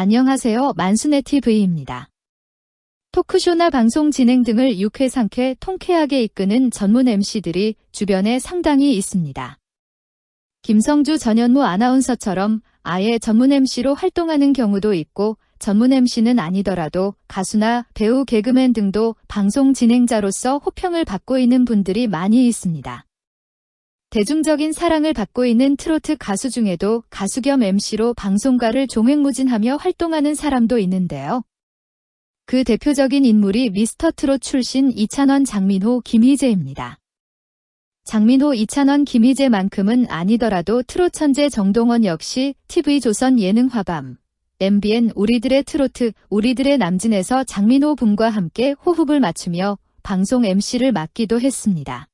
안녕하세요. 만수네 TV입니다. 토크쇼나 방송 진행 등을 유쾌 상쾌 통쾌하게 이끄는 전문 MC들이 주변에 상당히 있습니다. 김성주 전현무 아나운서처럼 아예 전문 MC로 활동하는 경우도 있고 전문 MC는 아니더라도 가수나 배우 개그맨 등도 방송 진행자로서 호평을 받고 있는 분들이 많이 있습니다. 대중적인 사랑을 받고 있는 트로트 가수 중에도 가수 겸 MC로 방송가를 종횡무진하며 활동하는 사람도 있는데요. 그 대표적인 인물이 미스터 트롯 출신 이찬원 장민호 김희재입니다. 장민호 이찬원 김희재만큼은 아니더라도 트롯 천재 정동원 역시 TV조선 예능화밤, MBN 우리들의 트로트, 우리들의 남진에서 장민호 분과 함께 호흡을 맞추며 방송 MC를 맡기도 했습니다.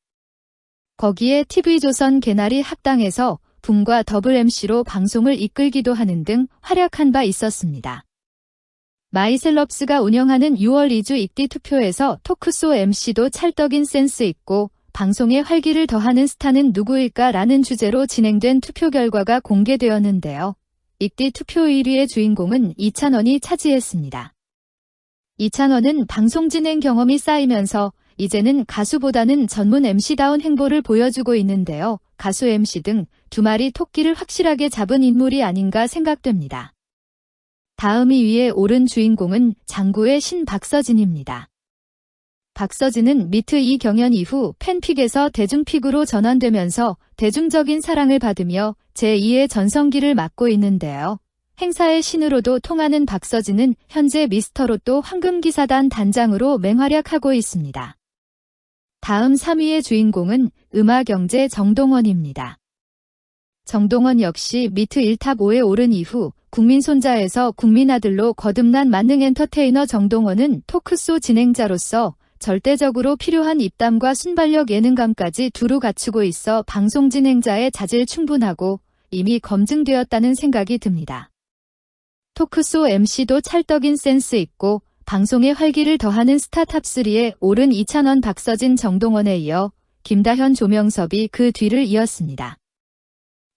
거기에 TV조선 개나리 합당에서 분과 더블 MC로 방송을 이끌기도 하는 등 활약한 바 있었습니다. 마이셀럽스가 운영하는 6월 2주 익디 투표에서 토크쇼 MC도 찰떡인 센스 있고 방송에 활기를 더하는 스타는 누구일까 라는 주제로 진행된 투표 결과가 공개되었는데요. 익디 투표 1위의 주인공은 이찬원이 차지했습니다. 이찬원은 방송 진행 경험이 쌓이면서 이제는 가수보다는 전문 MC다운 행보를 보여주고 있는데요. 가수 MC 등 두 마리 토끼를 확실하게 잡은 인물이 아닌가 생각됩니다. 다음 2위에 오른 주인공은 장구의 신 박서진입니다. 박서진은 미트 이 경연 이후 팬픽에서 대중픽으로 전환되면서 대중적인 사랑을 받으며 제2의 전성기를 맞고 있는데요. 행사의 신으로도 통하는 박서진은 현재 미스터로또 황금기사단 단장으로 맹활약하고 있습니다. 다음 3위의 주인공은 음악영재 정동원입니다. 정동원 역시 미트 1탑 5에 오른 이후 국민 손자에서 국민 아들로 거듭난 만능 엔터테이너 정동원은 토크쇼 진행자로서 절대적으로 필요한 입담과 순발력 예능감까지 두루 갖추고 있어 방송 진행자의 자질 충분하고 이미 검증되었다는 생각이 듭니다. 토크쇼 MC도 찰떡인 센스 있고 방송에 활기를 더하는 스타탑3에 오른 이찬원 박서진 정동원에 이어 김다현 조명섭이 그 뒤를 이었습니다.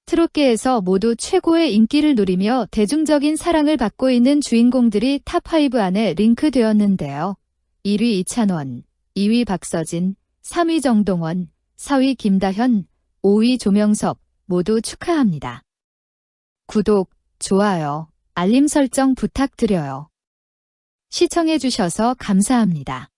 트롯계에서 모두 최고의 인기를 누리며 대중적인 사랑을 받고 있는 주인공들이 탑5 안에 링크되었는데요. 1위 이찬원, 2위 박서진, 3위 정동원, 4위 김다현, 5위 조명섭 모두 축하합니다. 구독, 좋아요, 알림 설정 부탁드려요. 시청해주셔서 감사합니다.